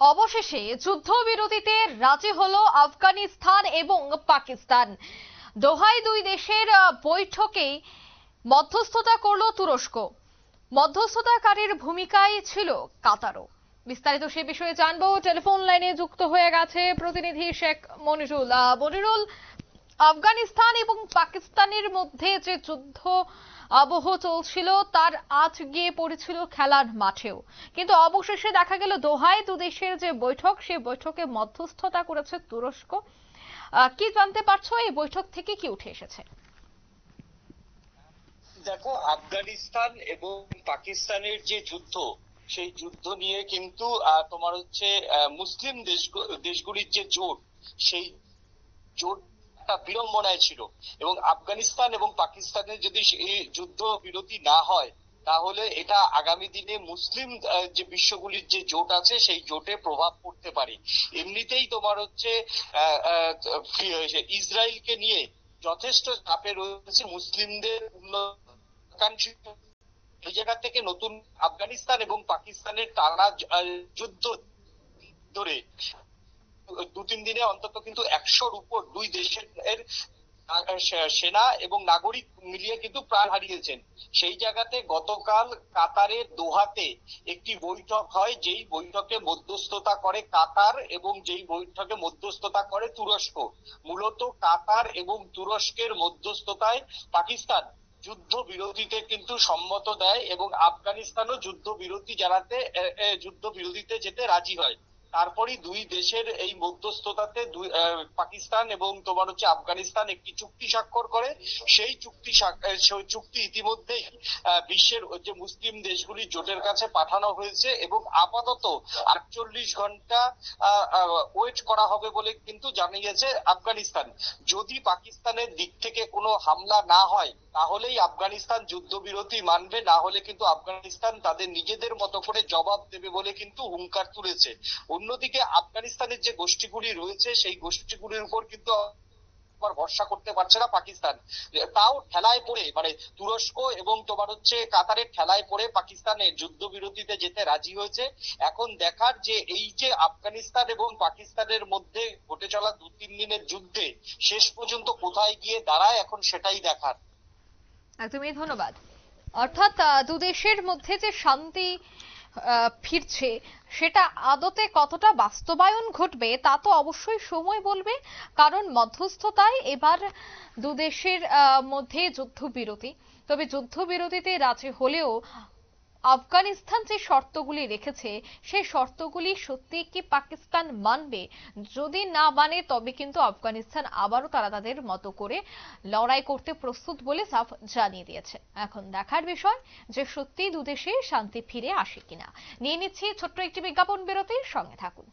অবশেষে যুদ্ধবিরতিতে রাজি হলো আফগানিস্তান এবং পাকিস্তান। দোহায় দুই দেশের আহ, বৈঠকেই মধ্যস্থতা করল তুরস্ক। মধ্যস্থতাকারীর ভূমিকায় ছিল কাতারও। বিস্তারিত সে বিষয়ে জানব। টেলিফোন লাইনে যুক্ত হয়ে গেছে প্রতিনিধি শেখ মনিরুল। মনিরুল আফগানিস্তান এবং পাকিস্তানের মধ্যে যে যুদ্ধ আবহ চলছিল, তার আজ গিয়ে পড়েছিল খেলার মাঠেও। কিন্তু অবশেষে দেখা গেল দোহায় দু দেশের যে বৈঠক, সেই বৈঠকে মধ্যস্থতা করেছে তুরস্ক। কি জানতে পারছ, এই বৈঠক থেকে কি উঠে এসেছে? দেখো, আফগানিস্তান এবং পাকিস্তানের যে যুদ্ধ, সেই যুদ্ধ নিয়ে কিন্তু তোমার হচ্ছে মুসলিম দেশ দেশগুলির যে জোট, সেই জোটটা বিড়ম্বনায় ছিল। এবং আফগানিস্তান এবং পাকিস্তানের যদি এই যুদ্ধ বিরতি না হয়, তাহলে এটা আগামী দিনে মুসলিম যে বিশ্বগুলির যে জোট আছে, সেই জোটে প্রভাব পড়তে পারে। এমনিতেই তোমার হচ্ছে ইসরায়েলকে নিয়ে যথেষ্ট চাপে রয়েছে মুসলিমদের এই জায়গা থেকে নতুন আফগানিস্তান এবং পাকিস্তানের টানা যুদ্ধ ধরে। দু তিন দিনে অন্তত কিন্তু একশোর উপর দুই দেশের সেনা এবং নাগরিক মিলিয়ে কিন্তু প্রাণ হারিয়েছেন। সেই জায়গাতে গতকাল কাতারের দোহাতে একটি বৈঠক হয়, যেই বৈঠকে মধ্যস্থতা করে কাতার এবং যেই বৈঠকে মধ্যস্থতা করে তুরস্ক। মূলত কাতার এবং তুরস্কের মধ্যস্থতায় পাকিস্তান যুদ্ধ বিরতিতে কিন্তু সম্মত দেয় এবং আফগানিস্তানও যুদ্ধ বিরতি জানাতে যুদ্ধ বিরতিতে যেতে রাজি হয়। তারপরই দুই দেশের এই মধ্যস্থতাতে দুই পাকিস্তান এবং তোমার হচ্ছে আফগানিস্তান একটি চুক্তি স্বাক্ষর করে। সেই চুক্তি চুক্তি ইতিমধ্যেই বিশ্বের যে মুসলিম দেশগুলি জোটের কাছে পাঠানো হয়েছে এবং আপাতত আটচল্লিশ ঘণ্টা ওয়েট করা হবে বলে কিন্তু জানিয়েছে আফগানিস্তান। যদি পাকিস্তানের দিক থেকে কোনো হামলা না হয় তাহলেই আফগানিস্তান যুদ্ধবিরতি মানবে, না হলে কিন্তু আফগানিস্তান তাদের নিজেদের মতো করে জবাব দেবে বলে কিন্তু হুঙ্কার তুলেছে। অন্যদিকে আফগানিস্তানের যে গোষ্ঠীগুলি রয়েছে, সেই গোষ্ঠীগুলির উপর কিন্তু আবার ভরসা করতে পারছে না পাকিস্তান। তাও ঠেলায় পড়ে মানে তুরস্ক এবং তোমার হচ্ছে কাতারের ঠেলায় পড়ে পাকিস্তানের যুদ্ধবিরতিতে যেতে রাজি হয়েছে। এখন দেখার যে এই যে আফগানিস্তান এবং পাকিস্তানের মধ্যে ঘটে চলা দু তিন দিনের যুদ্ধে শেষ পর্যন্ত কোথায় গিয়ে দাঁড়ায়, এখন সেটাই দেখার। একদমই ধন্যবাদ। অর্থাৎ দুদেশের মধ্যে যে শান্তি ফিরছে, সেটা আদতে কতটা বাস্তবায়ন ঘটবে তা তো অবশ্যই সময় বলবে, কারণ মধ্যস্থতায় এবার দুদেশের মধ্যে যুদ্ধবিরতি। তবে যুদ্ধবিরতিতে রাজি হলেও আফগানিস্তান যে শর্তগুলি রেখেছে, সেই শর্তগুলি সত্যি কি পাকিস্তান মানবে? যদি না মানে তবে কিন্তু আফগানিস্তান আবারও তারা তাদের মতো করে লড়াই করতে প্রস্তুত বলে সাফ জানিয়ে দিয়েছে। এখন দেখার বিষয় যে সত্যি দুদেশে শান্তি ফিরে আসে কিনা। নিয়ে নিচ্ছি ছোট্ট একটি বিজ্ঞাপন বিরতির সঙ্গে থাকুন।